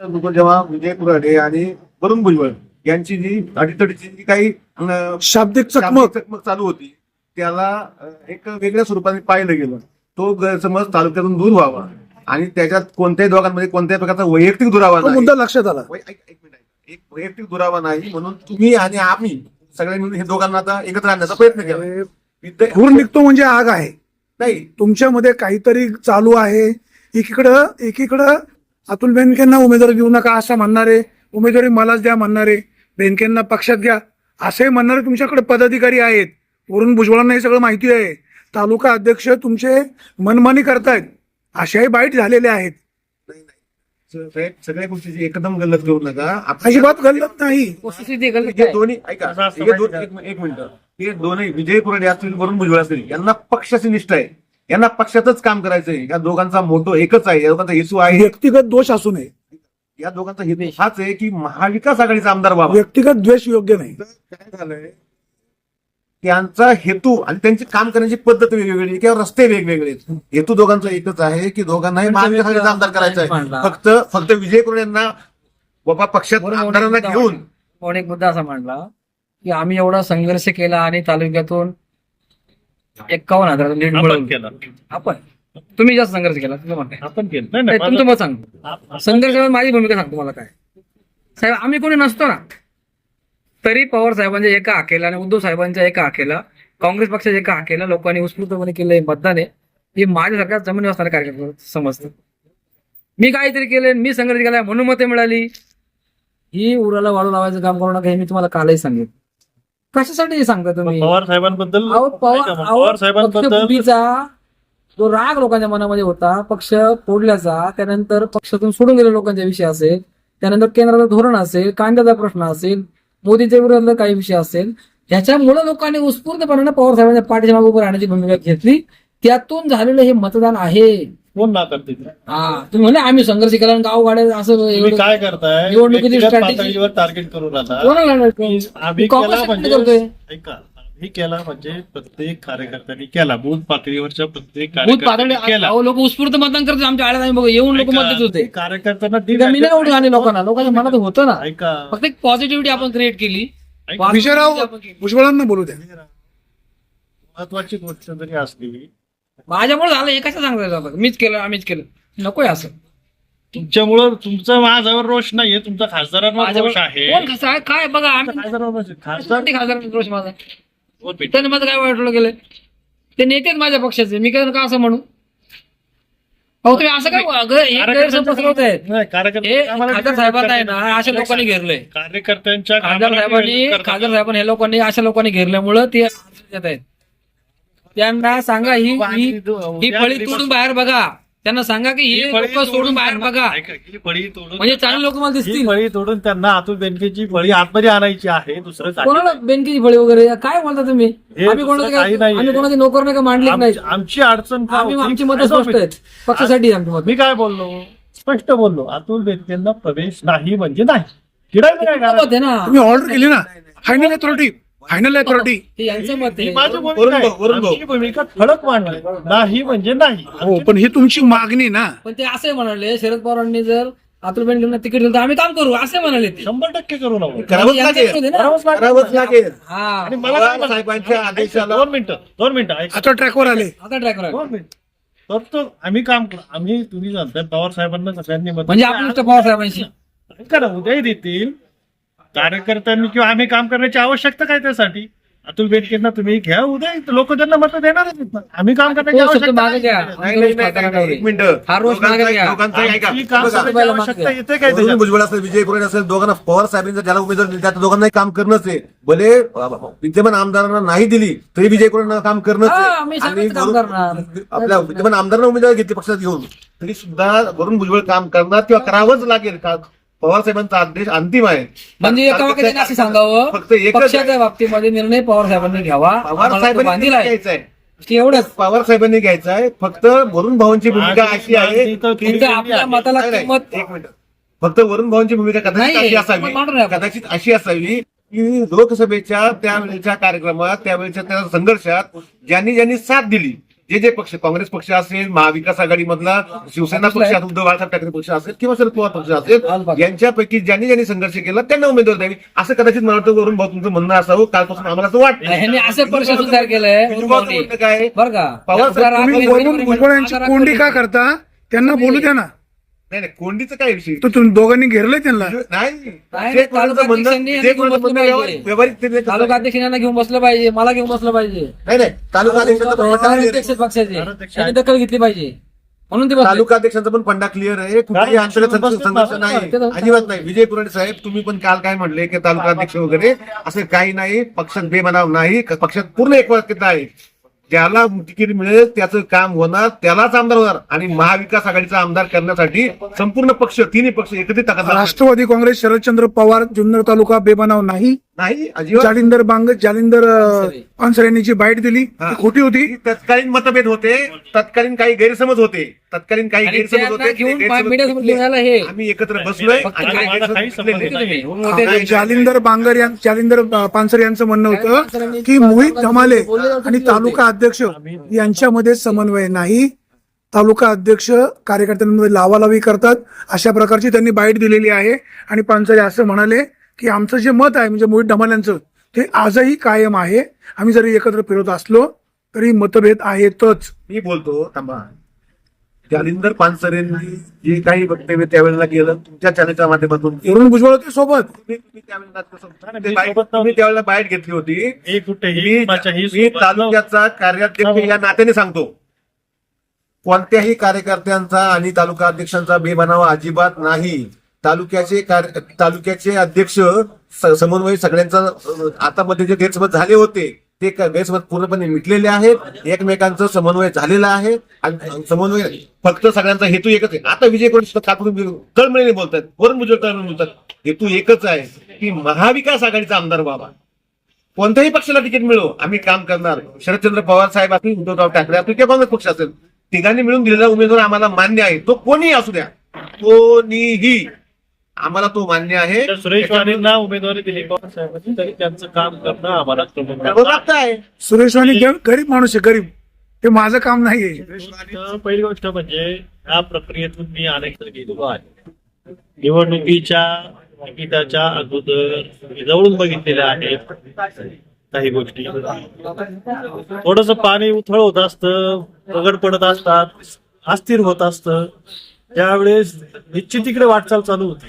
जेव्हा विजय कुराडे आणि वरुण भुजबळ यांची जी अडीतडीची जी काही शाब्दिक चकमक. चकमक चालू होती त्याला एक वेगळ्या स्वरूपाने पाहिलं गेलं. तो गैरसमज तालुक्यातून दूर व्हावा आणि त्याच्यात कोणत्याही दोघांमध्ये कोणत्याही प्रकारचा वैयक्तिक दुरावा मुद्दा लक्षात आला. एक मिनिट ऐक. एक वैयक्तिक दुरावा नाही म्हणून तुम्ही आणि आम्ही सगळे मिळून हे दोघांना आता एकत्र आणण्याचा प्रयत्न केला. धूर निघतो म्हणजे आग आहे. नाही. तुमच्यामध्ये काहीतरी चालू आहे. एकीकडं एकीकडं अतुल बेनकेंना उमेदवारी देऊ नका असं म्हणणारे उमेदवारी मलाच द्या म्हणणारे बेनकेंना पक्षात घ्या. असे म्हणणारे तुमच्याकडे पदाधिकारी आहेत. वरून भुजबळांना हे सगळं माहिती आहे. तालुका अध्यक्ष तुमचे मनमानी करतायत. अशाही बाईट झालेले आहेत. सगळ्या गोष्टीची एकदम गल्लत करू नका. अजिबात गल्लत नाही. हे. दोन्ही ऐका हे दोन एक मिनिट. हे दोन्ही विजय कुराडे असतील वरून भुजबळ असतील यांना पक्षाची निष्ठा आहे. यांना पक्षातच काम करायचंय. या दोघांचा मोठो एकच आहे. या दोघांचा हेतू आहे. व्यक्तिगत दोष असू नये. या दोघांचा हेतू हाच आहे की महाविकास आघाडीचा आमदार व्हावा. व्यक्तिगत द्वेष योग्य नाही. तर काय झालंय? त्यांचा हेतू आणि त्यांची काम करण्याची पद्धत वेगवेगळी आहे. किंवा रस्ते वेगवेगळे आहेत. हेतू दोघांचा एकच आहे की दोघांनाही महाविकास आघाडीचा आमदार करायचा आहे. फक्त फक्त विजय कुराडे यांना बाबा पक्षात बरोबर, आमदारांना घेऊन. पण एक मुद्दा असा मांडला की आम्ही एवढा संघर्ष केला आणि तालुक्यातून एक्कावन्न हजार लीड आपण मिळवलं केलं. आपण. तुम्ही जास्त संघर्ष केला तुझं म्हणणं आहे. आपण केलं. नाही, नाही, नाही तुमचं माझं- मत सांगतो. संघर्षामध्ये माझी भूमिका सांगतो मला काय. साहेब आम्ही कोणी नसतो ना. तरी पवार साहेबांच्या एका हाकेला आणि उद्धव साहेबांच्या एका हाकेला काँग्रेस पक्षाच्या एका हाकेला लोकांनी उत्स्फूर्तपणे केलं हे मतदान आहे. हे माझ्यासारख्या जमिनी असणाऱ्या कार्यकर्ता समजतं. मी काहीतरी केले मी संघर्ष केलाय म्हणून मते मिळाली. ही उराला वाढू लावायचं काम करू नका हे मी तुम्हाला कालही सांगितलं. कशासाठी सांगता तुम्ही? पवार साहेबांबद्दल अहो पवार ऐका मग, अहो, पवार पक्ष साहेबांबद्दल फुटीचा जो राग लोकांच्या मनामध्ये होता पक्ष फोडल्याचा त्यानंतर पक्षातून सोडून गेले लोकांच्या विषय असेल त्यानंतर केंद्राचं धोरण असेल कांद्याचा प्रश्न असेल मोदीच्या विरोधातला काही विषय असेल ह्याच्यामुळे लोकांनी उत्स्फूर्तपणे पवार साहेबांच्या पाठीच्या मागे उभं राहण्याची भूमिका घेतली. त्यातून झालेलं हे मतदान आहे. कोण ना करते ते? हा तुम्ही म्हणले आम्ही संघर्ष केला आणि गाव गाड्या असं तुम्ही एवढं- काय करताय? निवडणुकीची व्यक्तिगत strategy- पातळीवर टार्गेट करून राहता. कोणाला लढतो? आम्ही काँग्रेस केला म्हणजे करतोय? ऐका आम्ही केला म्हणजे प्रत्येक कार्यकर्त्यांनी केला. बूथ पातळीवरच्या प्रत्येक भूत पातळी कार्यकर्त्यांनी केला. लोक उत्स्फूर्त मतदान करतात आमच्या आळ्यात आम्ही बघू येऊन लोक मत देत होते. ऐका, कार्यकर्त्यांना आहे, मी नाही एवढी आणि लोकांना. लोकांच्या मनात होतं ना. ऐका. फक्त एक पॉझिटिव्हिटी आपण क्रिएट ऐका, विजयराव केली. भुजबळांना बोलू द्या. महत्वाची गोष्ट जरी असली माझ्यामुळे झालं हे कसं सांगता येतं मीच केलं आम्हीच केलं. नकोय असं. तुमच्यामुळं तुमचा माझ्यावर रोष नाहीये तुमचा खासदारांवर रोष आहे. कोण कसं आहे काय बघा आम्ही खासदारावर रोष आहे. खासदार माझा? त्याने माझं काय वाटलं गेलं? ते नेतेच माझ्या पक्षाचे. मी काय का असं म्हणू? अहो तुम्ही असं काय ग- हे गैरसमज पसरवताय नाही, कार्यकर्ते हे आम्हाला खासदार साहेबांना आहे ना अशा लोकांनी घेरलंय. कार्यकर्त्यांच्या खासदार कामाला साहेबांनी करतात. खासदार साहेबांनी हे लोकांनी अशा लोकांनी घेरल्यामुळं ते आहेत. त्यांना सांगा ही ही ही फळी तोडून बाहेर बघा. त्यांना सांगा की ही फळी लोक सोडून बाहेर बघा. ऐका, फळी तोडून म्हणजे चांगले लोक मला ही दिसतील. फळी तोडून त्यांना अतुल बेनकेची फळी आतमध्ये आणायची आहे दुसरं काही कोणाला बँकेची फळी वगैरे? काय बोलता तुम्ही? हे आम्ही कोणाचं काही काय नाहीये. आम्ही कोणाची नोकर नाही का मांडलीच नाही? आमची- आमची अडचण काय आम्ही होती? आमची मतं ऐका स्पष्ट आहेत. पक्षासाठी आमची मत मी काय बोललो? स्पष्ट बोललो. अतुल बेनकेंना प्रवेश नाही म्हणजे नाही. चिडायचं काय कारण? मत आहे ना? तुम्ही ऑर्डर केली ना? फायनल अथॉरिटी फायनल अथॉरिटी हे यांचं मत ही आहे माझी भूमिका वरुण आहे. भाऊ, वरुण भाऊ. आमची भूमिका ठळक मांडली नाही म्हणजे नाही. हो पण ही तुमची मागणी ना. पण ते असे म्हणाले शरद पवारांनी जर अतुल बेनकेंना तिकीट दिलं तर आम्ही काम करू असे म्हणाले ते. शंभर टक्के करू नका करावंच लागेल. विरोधी ना. करावंच लागेल. हा. आणि मला काय पवार म्हणायचं? साहेबांच्या आदेशाला दोन मिनिटं दोन मिनिटं ऐका. आता ट्रॅकवर आले. आता ट्रॅकर दोन मिनिटं. तर तो आम्ही काम करू आम्ही तुम्ही सांगताय पवार साहेबांना सगळ्यांनी मत म्हणजे आपण नुसतं पवार साहेबांशी. ना उद्याही देतील. कार्यकर्त्यांनी किंवा आम्ही काम करण्याची आवश्यकता काय त्यासाठी अतुल बेनकेंना तुम्ही घ्या उद्या लोक त्यांना मत देणारच आहेत ना आम्ही काम करण्याची शब्द आवश्यकता मागे घ्या एक मिनिटं हा रोष मागे दोघांचाही- घ्या. दोघांचाही ऐका. आमची काम बघा, करण्याची बघा. आवश्यकता येते काय वरुण त्याच्यात? भुजबळ असेल विजय कुरेन असेल दोघांना पवार साहेबांचा ज्याला उमेदवार दिली त्या दोघांनाही काम करणंच आहे भले अ, विद्यमान आमदारांना नाही दिली तरी विजय कुरेंना काम करणंच हा, आहे आम्ही आणि सगळंच काम वरुण- करणार. आपल्या विद्यमान आमदारांना उमेदवार घेतली पक्षात घेऊन तरी सुद्धा वरुण भुजबळ काम करणार किंवा करावंच लागेल का पवार साहेबांचा आदेश अंतिम आहे. म्हणजे एका वाक्यात त्यांनी असं सांगावं फक्त एकच आहे. पक्षाच्या बाबतीमध्ये निर्णय पवार साहेबांनी घ्यावा. पवार आम्हाला तो साहेबांनी बांधील आहे. घ्यायचा आहे. एवढंच. पवार साहेबांनी घ्यायचा आहे. फक्त वरुण भावांची भूमिका अशी आहे. फक्त आपल्या मताला नाही, नाही, किंमत एक मिनिट. फक्त वरुण भावांची भूमिका कदाचित नाही, अशी आपण असावी मांडू. कदाचित अशी असावी की लोकसभेच्या त्यावेळेच्या कार्यक्रमात त्यावेळेच्या त्या संघर्षात ज्यांनी ज्यांनी साथ दिली जे जे पक्ष काँग्रेस पक्ष असेल महाविकास आघाडी मधला शिवसेना पक्ष असेल उद्धव बाळासाहेब ठाकरे पक्ष असेल किंवा शरद पवार पक्ष असेल यांच्यापैकी ज्यांनी ज्यांनी संघर्ष केला त्यांना उमेदवार द्यावी. असं कदाचित मला वाटतं वरून भाऊ तुमचं म्हणणं असावं कालपासून आम्हाला असं वाटतं. असे सुधार केलंय काय? बरं का. पवार कोंडी का करता? त्यांना बोलू द्या ना. नाही नाही कोंडीचं काय विषय? तर तुम्ही दोघांनी घेरलंय त्यांना? नाही नाही, जे कोणाचं तालुका म्हणणं अध्यक्षांनी जे कोणाचं बसलं म्हणणं पाहिजे. व्यवहारिक- तालुका आहे? अध्यक्षांना घेऊन बसलं पाहिजे मला घेऊन बसलं पाहिजे. नाही नाही तालुका अध्यक्षांचा पण फंडा clear अध्यक्ष आहे. पक्षाचे अध्यक्ष त्यांनी दखल घेतली पाहिजे. म्हणून ते बसले. तालुका अध्यक्षांचा पण फंडा क्लिअर आहे. कुठेही कारण संघर्ष नाही. नाही. ते तर- अजिबात नाही. विजय कुराडे साहेब तुम्ही पण काल काय म्हणले की तालुका अध्यक्ष वगैरे असं काही नाही. पक्षात बेबनाव नाही. पक्षात पूर्ण एकवाक्यता आहे ज्याला तिकीट मिळेल त्याचं काम होणार त्यालाच आमदार होणार. आणि महाविकास आघाडीचा आमदार करण्यासाठी संपूर्ण पक्ष तिन्ही पक्ष एकत्रित राष्ट्रवादी काँग्रेस शरदचंद्र पवार जुन्नर तालुका बेबनाव नाही. नाही अजिबात. जालिंदर बांग जालिंदर पानसरे यांनी जी बाईट दिली. ती खोटी होती. तत्कालीन मतभेद होते. तत्कालीन काही गैरसमज होते. तत्कालीन काही आणि गैरसमज त्यांना होते. ते घेऊन गैरसमज मीडियासमोर मिटले. घेऊन आलं हे. आम्ही एकत्र बसलोय फक्त आणि काय- काही मला गैरसमज काही मिटलेले. संबंध नाही. म्हणून मोठे- नाही, जालिंदर बांगर यां जालिंदर अं, पानसरे यांचं म्हणणं होतं की मोहित धमाले आणि तालुका अध्यक्ष यांच्यामध्ये समन्वय नाही. तालुका अध्यक्ष कार्यकर्त्यांमध्ये लावालावी करतात. अशा प्रकारची त्यांनी बाईट दिलेली आहे. आणि पानसरे असं म्हणाले की आमचं जे मत आहे म्हणजे मोहित धमाले यांचं ते आजही कायम आहे. आम्ही जरी एकत्र फिरत असलो तरी मतभेद आहेतच. मी बोलतो थांबा. जालिंदर पानसरेंनी जे काही वक्तव्य त्यावेळेला केलं तुमच्या चॅनलच्या माध्यमातून वरून भुजबळ होते सोबत. त्यावेळेला मी बाईट घेतली होती. हे मी तालुक्याचा कार्याध्यक्ष या नात्याने सांगतो. कोणत्याही कार्यकर्त्यांचा आणि तालुका अध्यक्षांचा बेबनाव अजिबात नाही. तालुक्याचे कार्य- तालुक्याचे अध्यक्ष समन्वय सगळ्यांचा आता मध्ये जे गैरसमज झाले होते ते गैरसमज पूर्णपणे मिटलेले आहेत. एकमेकांचं समन्वय झालेला आहे. आणि समन्वय फक्त सगळ्यांचा हेतू एकच आहे. आता विजय कोण तळमळीने बोलतात. वरून मुजर तळमळी बोलतात. हेतू एकच आहे की महाविकास आघाडीचा आमदार व्हावा. कोणत्याही पक्षाला तिकीट मिळो आम्ही काम करणार. शरदचंद्र पवार साहेब असतील उद्धवराव ठाकरे असतील किंवा काँग्रेस पक्ष असेल तिघांनी मिळून दिलेला उमेदवार आम्हाला मान्य आहे. तो कोणी असू द्या. कोणीही. आम्हाला तो मान्य आहे. तर सुरेश वाणींना उमेदवारी दिली. पवार साहेबांनी तरी त्यांचं काम करणं आम्हाला आहे. सुरेश वाणी ग- गरीब माणूस आहे गरीब. ते माझं काम नाहीये तर पहिली गोष्ट म्हणजे या प्रक्रियेतून मी अनेक गेलेलो आहे. निवडणुकीच्या तिकिटाच्या अगोदर मी जवळून बघितलेल्या आहेत काही गोष्टी. थोडस पाणी उथळ होत असतं दगड पडत असतात अस्थिर होत असतं. त्यावेळेस निश्चित तिकडे वाटचाल चालू होती.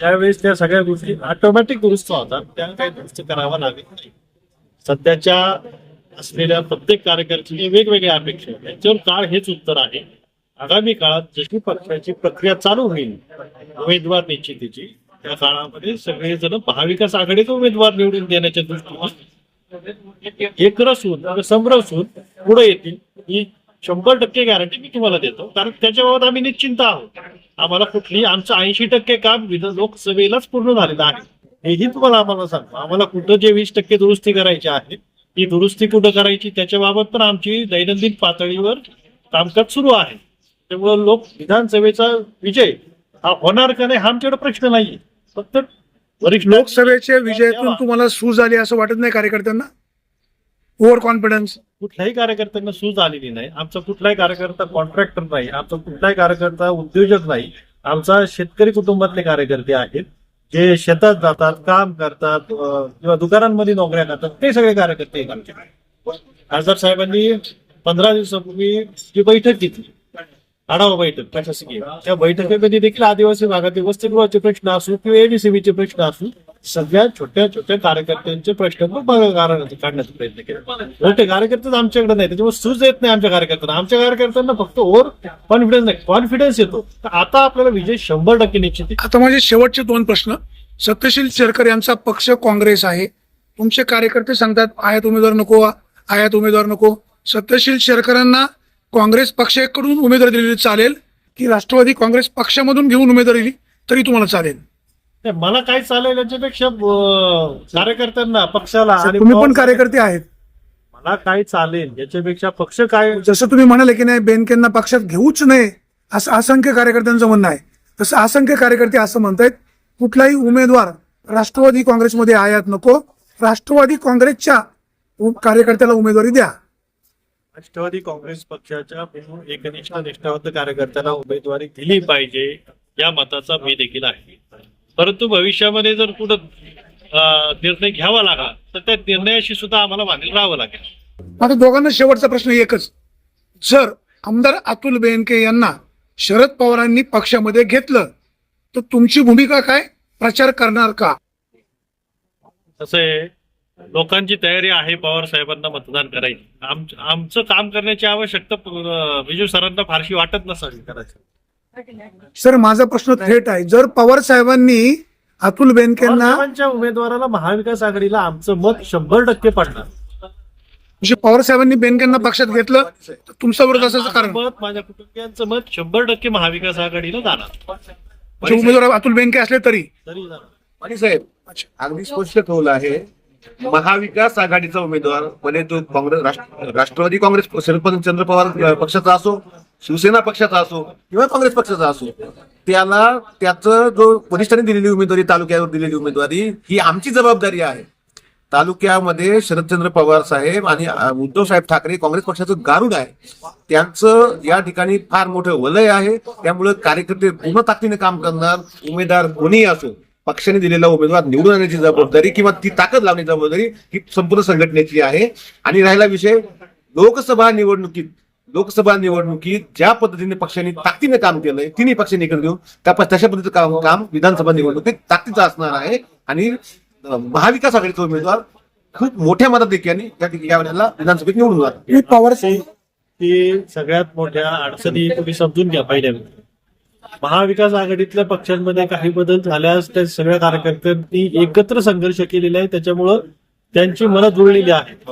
त्यावेळेस त्या सगळ्या गोष्टी ऑटोमॅटिक दुरुस्त होतात. त्या काही दुरुस्त करावा लागत नाही. सध्याच्या असलेल्या प्रत्येक कार्यकर्त्यांनी वेगवेगळ्या अपेक्षा त्यांच्यावर काळ हेच उत्तर आहे. आगामी काळात जशी पक्षाची प्रक्रिया चालू होईल उमेदवार निश्चितीची त्या काळामध्ये सगळेजण महाविकास आघाडीचा उमेदवार निवडून देण्याच्या दृष्टीने एकरस होऊन समरस होऊन पुढे येतील. ही शंभर टक्के गॅरंटी मी तुम्हाला देतो. कारण त्याच्याबाबत आम्ही निश्चिंत आहोत. आम्हाला कुठली आमचं ऐंशी टक्के काम विधान लोकसभेलाच पूर्ण झालेलं आहे. हेही तुम्हाला आम्हाला सांगतो. आम्हाला कुठं जे वीस टक्के दुरुस्ती करायची आहे ती दुरुस्ती कुठं करायची त्याच्याबाबत पण आमची दैनंदिन पातळीवर कामकाज सुरू आहे. त्यामुळे लोक विधानसभेचा विजय हा होणार का नाही हा आमच्याकडे प्रश्न नाही फक्त वरिष्ठ लोकसभेच्या विजयातून तुम्हाला सूज आली असं वाटत नाही कार्यकर्त्यांना? Overconfidence. कुठल्याही कार्यकर्त्यांना सूज आलेली नाही. आमचा कुठलाही कार्यकर्ता कॉन्ट्रॅक्टर नाही. आमचा कुठलाही कार्यकर्ता उद्योजक नाही. आमचा शेतकरी कुटुंबातले कार्यकर्ते आहेत. जे शेतात जातात काम करतात किंवा दुकानांमध्ये नोकऱ्या करतात ते सगळे कार्यकर्ते आहेत खासदार साहेबांनी पंधरा दिवसापूर्वी जी बैठक घेतली आढावा बैठक प्रशासकीय. त्या बैठकीमध्ये देखील आदिवासी भागातील वसतिगृहाचे प्रश्न असू किंवा एडीसीबीचे प्रश्न असू सगळ्या छोट्या छोट्या कार्यकर्त्यांचे प्रश्न कारण काढण्याचा प्रयत्न केला. मोठे कार्यकर्तेच आमच्याकडे नाही त्याच्यामुळे सूज येत नाही आमच्या कार्यकर्त्यांना. आमच्या कार्यकर्त्यांना फक्त ओव्हर कॉन्फिडन्स नाही. कॉन्फिडन्स येतो. तर आता आपल्याला विजय शंभर टक्के निश्चित आता माझे शेवटचे दोन प्रश्न. सत्यशील शेरकर यांचा पक्ष काँग्रेस आहे. तुमचे कार्यकर्ते सांगतात आयात उमेदवार नको आयात उमेदवार नको. सत्यशील शेरकरांना काँग्रेस पक्षाकडून उमेदवारी दिलेली चालेल की राष्ट्रवादी काँग्रेस पक्षामधून घेऊन उमेदवारी दिली तरी तुम्हाला चालेल. नाही, मला काय चालेल याच्यापेक्षा अं, कार्यकर्त्यांना पक्षाला आणि तुम्ही पण कार्यकर्ते आहेत. मला काय चालेल याच्यापेक्षा पक्ष काय जसं तुम्ही म्हणाले की नाही बेनकेंना पक्षात घेऊच नये असं असंख्य कार्यकर्त्यांचं म्हणणं आहे. तसं असंख्य कार्यकर्ते असं म्हणतायत कुठलाही उमेदवार राष्ट्रवादी काँग्रेसमध्ये आयात नको. राष्ट्रवादी काँग्रेसच्या उ- कार्यकर्त्याला उमेदवारी द्या. राष्ट्रवादी काँग्रेस पक्षाच्या एकनिष्ठ निष्ठावंत कार्यकर्त्यांना उमेदवारी दिली पाहिजे या मताचा मी देखील आहे. परंतु भविष्यामध्ये जर कुठं निर्णय घ्यावा लागला तर त्या निर्णयाशी सुद्धा आम्हाला मागे राहावं लागेल. आता दोघांना शेवटचा प्रश्न एकच. जर आमदार अतुल बेनके यांना शरद पवारांनी पक्षामध्ये घेतलं तर तुमची भूमिका काय? प्रचार करणार का? कसं आहे लोकांची तयारी आहे पवार साहेबांना मतदान करायची. आम आमचं काम करण्याची आवश्यकता अं, विजू सरांना फारशी वाटत नसावी करायची. सर माझा प्रश्न थेट आहे. जर पवार साहेबांनी अतुल बेनकेंना साहेबांच्या उमेदवाराला महाविकास आघाडीला आमचं मत शंभर टक्के पडणार. म्हणजे पवार साहेबांनी बेनकेंना पक्षात घेतलं तर तुमचा विरोध असायचं कारण. मत माझ्या कुटुंबियांचं मत शंभर टक्के महाविकास आघाडीला जाणार. जे उमेदवार अतुल बेनके असले तरी. तरी जाणार. आणि साहेब अगदी स्पष्ट ठेवलं आहे. महाविकास आघाडीचा उमेदवार भले तो काँग्रेस राष्ट्र- राष्ट्रवादी काँग्रेस शरदचंद्र पवार अ, पक्षाचा असो शिवसेना पक्षाचा असो किंवा काँग्रेस पक्षाचा असो त्याला त्याचं जो वरिष्ठांनी दिलेली उमेदवारी तालुक्यावर दिलेली उमेदवारी ही आमची जबाबदारी आहे. तालुक्यामध्ये शरदचंद्र पवार साहेब आणि उद्धव साहेब ठाकरे काँग्रेस पक्षाचं गारुड आहे. त्यांचं या ठिकाणी फार मोठं वलय आहे. त्यामुळे कार्यकर्ते पूर्ण ताकदीने काम करणार उमेदवार कोणीही असो पक्षाने दिलेला उमेदवार निवडून आणण्याची जबाबदारी किंवा ती ताकद लावण्याची जबाबदारी ही संपूर्ण संघटनेची आहे. आणि राहिला विषय लोकसभा निवडणुकीत लोकसभा निवडणुकीत ज्या पद्धतीने पक्षाने ताकदीने काम केलंय तिन्ही पक्षांनी एकत्र घेऊन त्या तशा पद्धतीचं काम काम विधानसभा निवडणुकीत ताकदीचं असणार आहे. आणि महाविकास आघाडीचा उमेदवार खूप मोठ्या मदत देखील या ठिकाणी वेळेला विधानसभेत निवडून जाणार पवार सगळ्यात मोठ्या अडचणी तुम्ही समजून घ्या पहिल्या महाविकास आघाडीतल्या पक्षांमध्ये काही बदल झाल्यास त्या सगळ्या कार्यकर्त्यांनी एकत्र संघर्ष केलेला आहे. त्याच्यामुळं त्यांची मनं जुळलेली आहेत.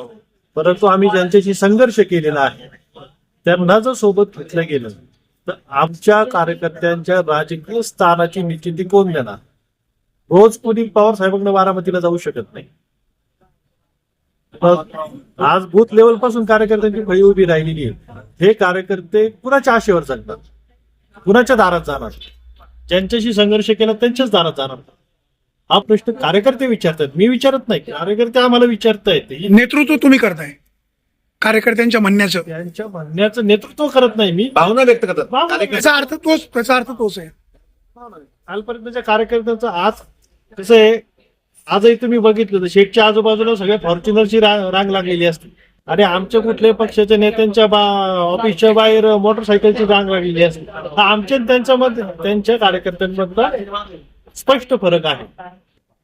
परंतु आम्ही ज्यांच्याशी संघर्ष केलेला आहे त्यांना जर सोबत घेतलं गेलं तर आमच्या कार्यकर्त्यांच्या राजकीय स्थानाची निश्चिती कोण देणार? रोज कोणी पवार साहेबांना बारामतीला जाऊ शकत नाही. आज बूथ लेवलपासून कार्यकर्त्यांची फळी उभी राहिलेली आहे. हे कार्यकर्ते कुणाच्या आशेवर चालतात? कुणाच्या दारात जाणार? ज्यांच्याशी संघर्ष केला त्यांच्याच दारात जाणार. हा प्रश्न कार्यकर्ते विचारतात. मी विचारत नाही. कार्यकर्ते आम्हाला विचारतायत. नेतृत्व तुम्ही करताय. कार्यकर्त्यांच्या म्हणण्याचं. त्यांच्या म्हणण्याचं नेतृत्व करत नाही मी. भावना व्यक्त करतात. भावना त्याचा अर्थ तोच त्याचा अर्थ तोच आहे. कालपर्यंतच्या कार्यकर्त्यांचं आज कसं आहे आजही तुम्ही बघितलं तर शेटच्या आजूबाजूला सगळ्या फॉर्च्युनरची रा- रांग लागलेली असते. आणि आमच्या कुठल्याही पक्षाच्या नेत्यांच्या बा ऑफिसच्या बाहेर मोटरसायकलची रांग लागलेली असते. हा आमच्या आणि त्यांच्या मध्ये त्यांच्या कार्यकर्त्यांमधला स्पष्ट फरक आहे.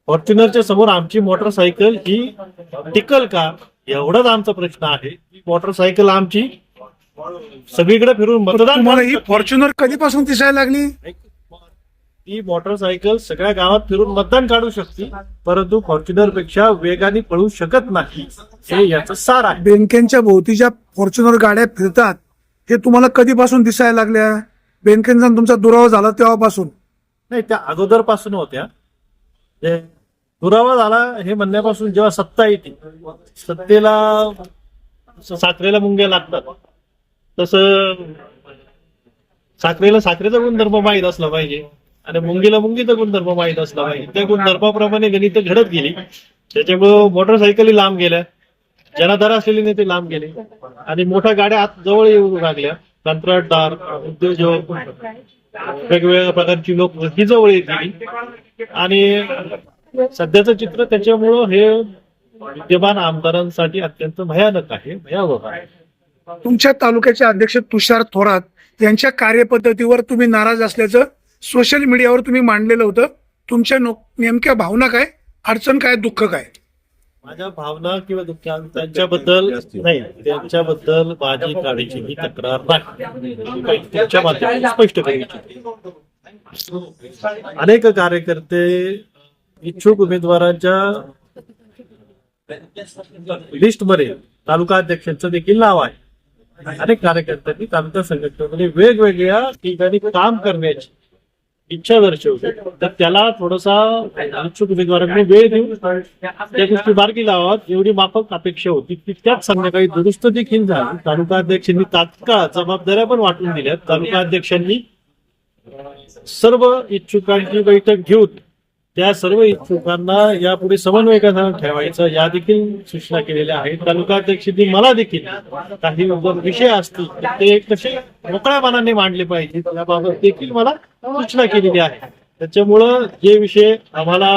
फॉर्च्युनरच्या समोर आमची मोटरसायकल ही टिकल का? एवढाच आमचा प्रश्न आहे मोटरसायकल आमची सगळीकडे फिरून मतदान तुम्हाला ही फॉर्च्युनर कधीपासून दिसायला लागली? ती मोटरसायकल सगळ्या गावात फिरून मतदान काढू शकते परंतु फॉर्च्युनरपेक्षा वेगाने पळू शकत नाही. हे याचं सार आहे. बेनकेंच्या भोवतीच्या फॉर्च्युनर गाड्या फिरतात हे तुम्हाला कधीपासून दिसायला लागल्या? बेनकेंचा आणि तुमचा दुरावा झाला तेव्हापासून. नाही त्या अगोदरपासून होत्या दुरावा झाला हे म्हणण्यापासून जेव्हा सत्ता येते सत्तेला साखरेला मुंग्या लागतात. तसं साखरेला साखरेचा गुणधर्म माहीत असला पाहिजे आणि मुंगीला मुंगीचा गुणधर्म माहीत असला पाहिजे. त्या गुणधर्माप्रमाणे गणित घडत गेली. त्याच्यामुळं मोटरसायकली लांब गेल्या. जनाधार असलेले नेते लांब गेले. आणि मोठ्या गाड्या आत जवळ येऊ लागल्या. कंत्राटदार उद्योजक वेगवेगळ्या प्रकारची लोक ही जवळ येत गेली. आणि सध्याचं चित्र त्याच्यामुळं हे विद्यमान आमदारांसाठी अत्यंत भयानक आहे भयावह आहे. तुमच्या तालुक्याचे अध्यक्ष तुषार थोरात यांच्या कार्यपद्धतीवर तुम्ही नाराज असल्याचं सोशल मीडियावर तुम्ही मांडलेलं होतं. तुमच्या नेमक्या भावना काय? अडचण काय? दुःख काय? माझ्या भावना किंवा दुःख त्यांच्याबद्दल नाही त्यांच्याबद्दल माझी काळीची ही तक्रार नाही. माध्यमातून स्पष्ट करायची अनेक कार्यकर्ते इच्छुक उमेदवारांच्या लिस्टमध्ये तालुका अध्यक्षांचं देखील नाव आहे. अनेक कार्यकर्त्यांनी तालुका संघटनेमध्ये वेगवेगळ्या ठिकाणी काम करण्याची इच्छा दर्शवली. तर त्याला थोडासा इच्छुक उमेदवारांनी वेळ देऊन त्या गोष्टी मार्गी लावाव्यात एवढी माफक अपेक्षा होती तितक्याच त्याच संध्याकाळी दुरुस्त देखील झाली. तालुका अध्यक्षांनी तात्काळ जबाबदाऱ्या पण वाटून दिल्या तालुका अध्यक्षांनी सर्व इच्छुकांची बैठक घेऊन त्या सर्व इच्छुकांना यापुढे समन्वय कसा ठेवायचं या देखील सूचना केलेल्या आहेत. तालुका अध्यक्षांनी मला देखील काही विषय असतील ते कसे मोकळ्या मनाने मांडले पाहिजेत याबाबत देखील मला सूचना केलेली आहे. त्याच्यामुळं जे विषय आम्हाला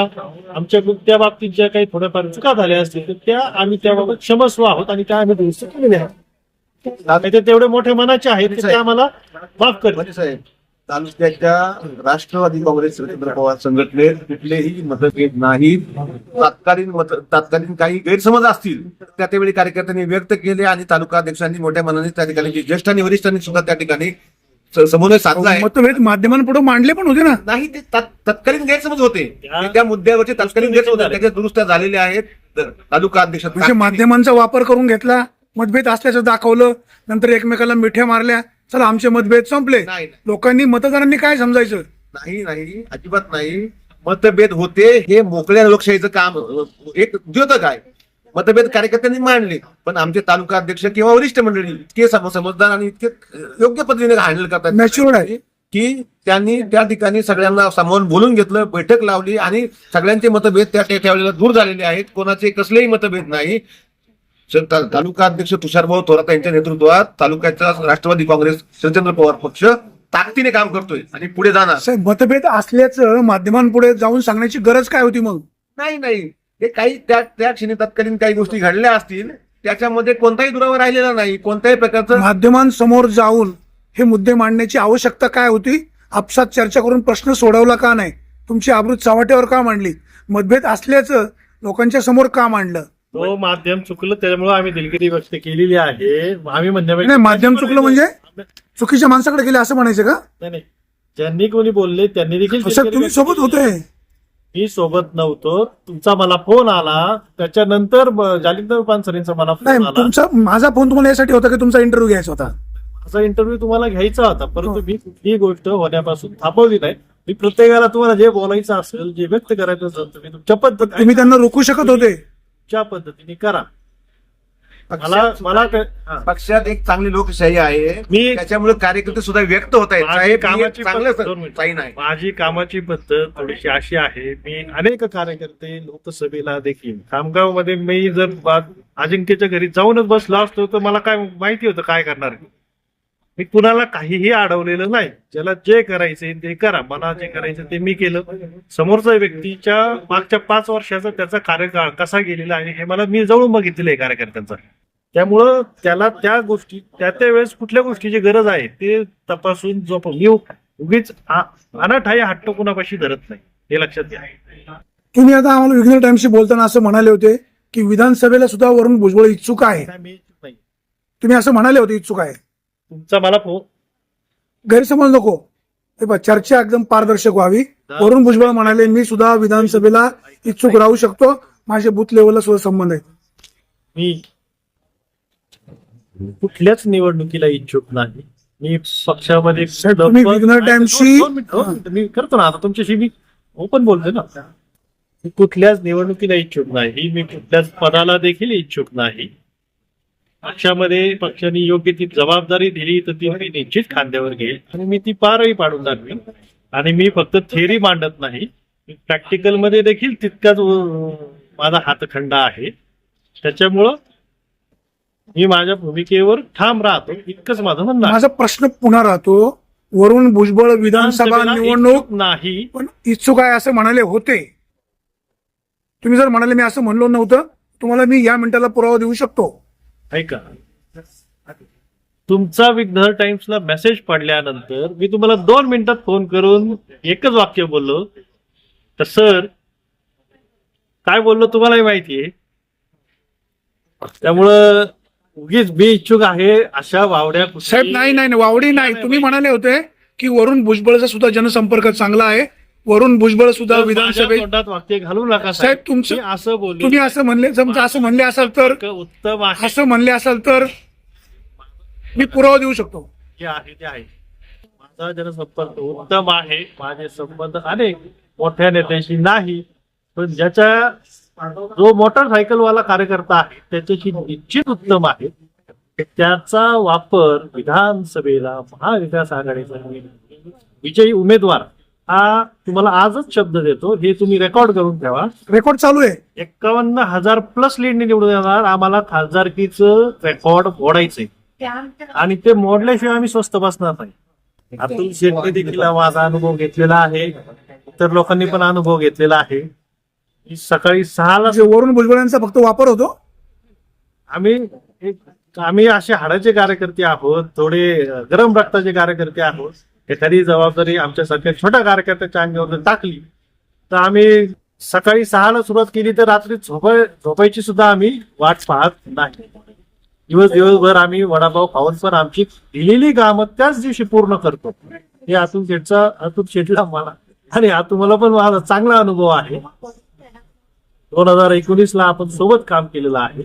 आमच्या त्या बाबतीत ज्या काही थोड्याफार चुका झाल्या असतील तर त्या आम्ही त्याबाबत क्षमस्व आहोत आणि त्या आम्ही दुरुस्त केलेल्या आहेत. तेवढे मोठे मनाचे आहेत की ते आम्हाला माफ साहेब तालुक्याच्या राष्ट्रवादी काँग्रेस शरदचंद्र पवार संघटनेत कुठलेही मतभेद नाहीत. तात्कालीन मत तात्कालीन काही गैरसमज असतील तर त्या त्यावेळी कार्यकर्त्यांनी व्यक्त केले आणि तालुका अध्यक्षांनी मोठ्या मनाने त्या ठिकाणी जे ज्येष्ठ आणि वरिष्ठांनी सुद्धा त्या ठिकाणी समन्वय साधला आहे. मतभेद माध्यमांपुढे मांडले पण होते ना. नाही ते तात- तत्कालीन गैरसमज होते. त्या- मुद्द्यावरचे तत्कालीन गैरसमज होते. त्याच्या दुरुस्त्या झालेल्या आहेत. तर तालुका अध्यक्ष माध्यमांचा वापर करून घेतला. मतभेद असल्याचं दाखवलं. नंतर एकमेकाला मिठ्या मारल्या. चला आमचे मतभेद संपले. नाही लोकांनी मतदारांनी काय समजायचं? नाही नाही. अजिबात नाही. मतभेद होते हे मोकळ्या लोकशाहीचं काम एक द्योतक आहे. मतभेद कार्यकर्त्यांनी मांडले पण आमचे तालुका अध्यक्ष किंवा वरिष्ठ मंडळी इतके सम- समजदार आणि इतके योग्य पद्धतीने हँडल करतात. Matured आहे. की त्यांनी त्या ठिकाणी सगळ्यांना सामावून बोलून घेतलं बैठक लावली आणि सगळ्यांचे मतभेद त्या त्या- त्यावेळेला दूर झालेले आहेत. कोणाचे कसलेही मतभेद नाही. तालुका अध्यक्ष तुषारभाऊ थोरात यांच्या नेतृत्वात तालुक्याचा राष्ट्रवादी काँग्रेस शरदचंद्र पवार पक्ष ताकदीने काम करतोय आणि पुढे जाणार. साहेब मतभेद असल्याचं माध्यमांपुढे जाऊन सांगण्याची गरज काय होती मग? नाही नाही. हे काही त्या त्या क्षणी तत्कालीन काही गोष्टी घडल्या असतील त्याच्यामध्ये कोणताही दुरावा राहिलेला नाही. कोणत्याही प्रकारचं माध्यमांसमोर जाऊन हे मुद्दे मांडण्याची आवश्यकता काय होती? आपसात चर्चा करून प्रश्न सोडवला का नाही? तुमची आबरूत चव्हाट्यावर का मांडली? मतभेद असल्याचं लोकांच्या समोर का मांडलं? तो माध्यम चुकलं त्याच्यामुळे आम्ही दिलगिरी व्यक्त केलेली आहे. आम्ही म्हणण्यापेक्षा नाही माध्यम चुकलं म्हणजे? चुकीच्या माणसाकडे गेले असं म्हणायचं का? नाही नाही. ज्यांनी कोणी बोलले त्यांनी देखील साहेब दिलगिरी तुम्ही व्यक्त सोबत केली. होते. मी सोबत नव्हतो. तुमचा मला फोन आला. त्याच्यानंतर ब- जालिंदर पानसरेंचा मला नाही फोन आला. तुमचा माझा फोन तुम्हाला यासाठी होता की तुमचा इंटरव्ह्यू घ्यायचा होता? माझा इंटरव्ह्यू तुम्हाला घ्यायचा होता परंतु मी कुठलीही गोष्ट होण्यापासून थांबवली नाही. मी प्रत्येकाला तुम्हाला जे बोलायचं असेल जे व्यक्त करायचं असेल तुम्ही तुमच्या पद्धतीने तुम्ही त्यांना रोखू शकत होते. तुमच्या पद्धतीने करा मला मला ते- हा. पक्षात एक चांगली लोकशाही आहे मी- त्याच्यामुळे कार्यकर्ते सुद्धा व्यक्त होत आहेत माझी साहेब ही एक कामाची चांगलं पद्धत- दोन मिनिटं. साईन आहे माझी कामाची पद्धत थोडीशी अशी आहे मी अनेक कार्यकर्ते लोकसभेला देखील खामगावमध्ये मी जर बा- अजिंक्यच्या घरी जाऊनच बसलो असतो तर मला काय माहिती होतं काय करणार आहे. मी कुणाला काहीही अडवलेलं नाही. ज्याला जे करायचंय ते करा. मला जे करायचं ते मी केलं. समोरच्या व्यक्तीच्या मागच्या पाच वर्षाचा त्याचा कार्यकाळ कसा गेलेला आहे हे मला मी जवळून बघितलेलं आहे कार्यकर्त्यांचा. त्यामुळं त्याला त्या गोष्टी त्या त्या वेळेस कुठल्या गोष्टीची गरज आहे ते तपासून जो मी उगीच अनाठाई हट्ट कुणापाशी धरत नाही. हे लक्षात घ्या. तुम्ही आता आम्हाला विघ्न टाइमशी बोलताना असं म्हणाले होते की विधानसभेला सुद्धा वरून भुजबळ इच्छुक आहे. तुम्ही असं म्हणाले होते इच्छुक आहे. तुमचा मला फोन. गैरसमज नको. हे बघ, चर्चा एकदम पारदर्शक व्हावी. वरुण भुजबळ म्हणाले मी सुद्धा विधानसभेला इच्छुक राहू शकतो. माझे बूथ लेवलला सुद्धा संबंध आहेत. मी कुठल्याच निवडणुकीला इच्छुक नाही. मी पक्षामध्ये तुम्ही टाइमशी- दोन मिनिटं, दोन मिनिटं. मी करतो ना आता तुमच्याशी मी ओपन बोलतोय ना. मी कुठल्याच निवडणुकीला इच्छुक नाही. मी कुठल्याच पदाला देखील इच्छुक नाही. पक्षामध्ये पक्षाने योग्य ती जबाबदारी दिली तर ती मी निश्चित खांद्यावर घेईल. आणि मी ती पारही पाडून दाखवेन. आणि मी फक्त थेअरी मांडत नाही. प्रॅक्टिकलमध्ये देखील तितकाच माझा हातखंडा आहे. त्याच्यामुळं मी माझ्या भूमिकेवर ठाम राहतो. इतकंच माझं म्हणणं. माझा प्रश्न पुन्हा राहतो. वरुण भुजबळ विधानसभा निवडणूक नाही. पण इच्छुक आहे असं म्हणाले होते. तुम्ही जर म्हणाले मी असं म्हणलो नव्हतं तुम्हाला मी या मिनिटाला पुरावा देऊ शकतो. ऐका. तुमचा विघ्नर टाइम्सला मेसेज पडल्यानंतर मी तुम्हाला दोन मिनिटात फोन करून एकच वाक्य बोललो. तर सर काय बोललो तुम्हालाही माहितीये त्यामुळं उगीच मी इच्छुक आहे अशा वावड्या साहेब नाही नाही नाही, वावडी नाही. तुम्ही म्हणाले होते की वरुण भुजबळचा सुद्धा जनसंपर्क चांगला आहे. वरुण भुजबळ सुद्धा विधानसभेत वाक्य घालू नका साहेब, तुमचं- असं बोललो तुम्ही असं म्हणले समजा असं म्हणले असाल तर उत्तम आहे. असं म्हणले असाल तर मी पुरावा देऊ शकतो. जे आहे ते आहे. माझा जनसंपर्क उत्तम आहे. माझे संबंध अनेक मोठ्या नेत्याशी नाही. पण ज्याच्या जो मोटरसायकलवाला कार्यकर्ता आहे त्याच्याशी निश्चित उत्तम आहे. त्याचा वापर विधानसभेला महाविकास आघाडीचा विजयी उमेदवार हा तुम्हाला आजच शब्द देतो. हे तुम्ही रेकॉर्ड करून ठेवा. रेकॉर्ड चालू आहे. एक्कावन्न हजार प्लस लीडने निवडून येणार आम्हाला खासदारकीचं रेकॉर्ड मोडायचंय. आणि ते मोडल्याशिवाय आम्ही स्वस्त बसणार नाही. अतुल शेट्टी देखील माझा अनुभव घेतलेला आहे. इतर लोकांनी पण अनुभव घेतलेला आहे. सकाळी सहाला वरून भुजबळांचा फक्त वापर होतो? आम्ही आम्ही असे हाडाचे कार्यकर्ते आहोत. थोडे गरम रक्ताचे कार्यकर्ते आहोत. एखादी जबाबदारी आमच्यासारख्या छोट्या कार्यकर्त्याच्या अंगावर टाकली. तर आम्ही सकाळी सहाला सुरुवात केली तर रात्री झोपाय झोपायची सुद्धा आम्ही वाट पाहत नाही. दिवस दिवसभर आम्ही वडापाव खाऊन पण आमची दिलेली कामं त्याच दिवशी पूर्ण करतो. हे अतुल शेठचा अतुल शेठला मला आणि हा तुम्हाला पण माझा चांगला अनुभव आहे. दोन हजार एकोणीस ला आपण सोबत काम केलेलं आहे.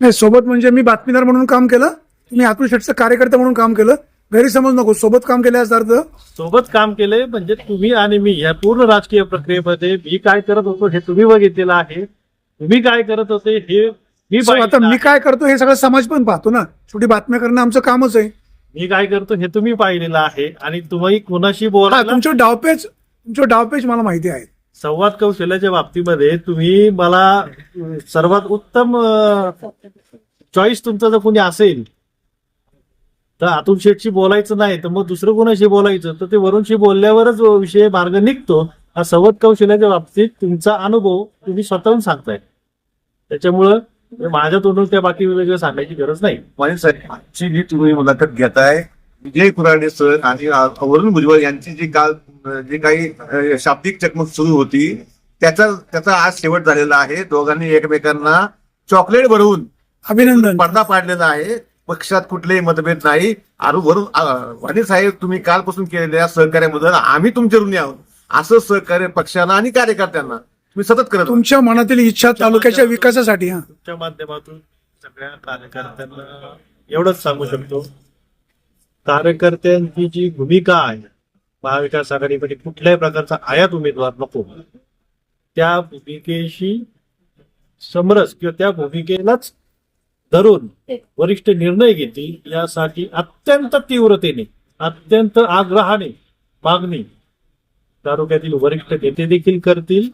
नाही सोबत म्हणजे मी बातमीदार म्हणून काम केलं तुम्ही अतुल शेठचं कार्यकर्ता म्हणून काम केलं गैरसमज नको. सोबत काम केलं अर्थ? सोबत काम केलंय म्हणजे तुम्ही आणि मी या पूर्ण राजकीय प्रक्रियेमध्ये मी काय करत होतो हे तुम्ही बघितलेलं आहे. तुम्ही काय करत होते हे मी आता मी. काय करतो हे सगळं समाज पण पाहतो ना. शेवटी बातम्या करणं आमचं कामच आहे. मी काय करतो हे तुम्ही पाहिलेलं आहे आणि तुम्ही कोणाशी बोलायला तुमचे डावपेच तुमचे डावपेच मला माहिती आहे संवाद कौशल्याच्या बाबतीमध्ये तुम्ही मला सर्वात उत्तम चॉईस तुमचा जर कोणी असेल तर अतुल शेठशी बोलायचं नाही तर मग दुसरं कोणाशी बोलायचं? तर ते वरूनशी बोलल्यावरच विषय मार्ग निघतो. हा संवाद कौशल्याच्या बाबतीत तुमचा अनुभव तुम्ही स्वतःहून सांगताय. त्याच्यामुळं माझ्या तोंडून त्या बाकी वेगळं सांगायची गरज नाही. साहेब आजची जी तुम्ही मुलाखत घेताय विजय कुराडे सर आणि वरुण भुजबळ यांची जी काल जी काही शाब्दिक चकमक सुरू होती त्याचा त्याचा आज शेवट झालेला आहे. दोघांनी एकमेकांना चॉकलेट भरवून अभिनंदन. पडदा पाडलेला आहे. पक्षात कुठलेही मतभेद नाही. आणि वरून वाणी साहेब तुम्ही कालपासून केलेल्या सहकार्याबद्दल आम्ही तुमच्या ऋणी आहोत. असं सहकार्य पक्षांना आणि कार्यकर्त्यांना तुम्ही सतत करत. तुमच्या मनातील इच्छा तालुक्याच्या विकासासाठी हा. तुमच्या माध्यमातून सगळ्या कार्यकर्त्यांना एवढंच सांगू शकतो. कार्यकर्त्यांची जी भूमिका आहे महाविकास आघाडीमध्ये कुठल्याही प्रकारचा आयात उमेदवार नको. त्या भूमिकेशी समरस किंवा त्या भूमिकेलाच धरून वरिष्ठ निर्णय घेतील यासाठी अत्यंत तीव्रतेने अत्यंत आग्रहाने मागणी तालुक्यातील वरिष्ठ नेते देखील करतील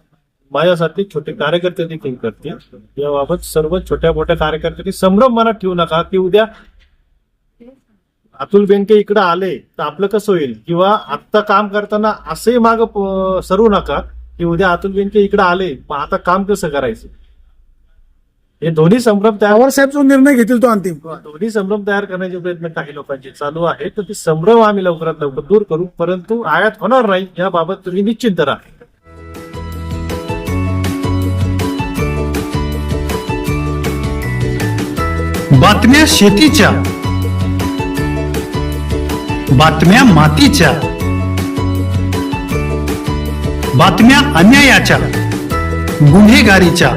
माझ्यासारखे छोटे कार्यकर्ते देखील करतील. याबाबत सर्व छोट्या मोठ्या कार्यकर्त्यांनी संभ्रम मनात ठेवू नका की उद्या अतुल बेनके इकडे आले तर आपलं कसं होईल? किंवा आत्ता काम करताना असंही माग सरू नका की उद्या अतुल बेनके इकडे आले मग आता काम कसं करायचं? हे दोन्ही संभ्रम तयार पवार साहेब जो निर्णय घेतील तो अंतिम. दोन्ही संभ्रम तयार करण्याचे प्रयत्न काही लोकांचे चालू आहेत. तर ते संभ्रम आम्ही लवकरात लवकर दूर करू परंतु आयात होणार नाही याबाबत तुम्ही निश्चिंत राहा. बातम्या शेतीच्या बातम्या मातीच्या बातम्या अन्यायाच्या गुन्हेगारीच्या.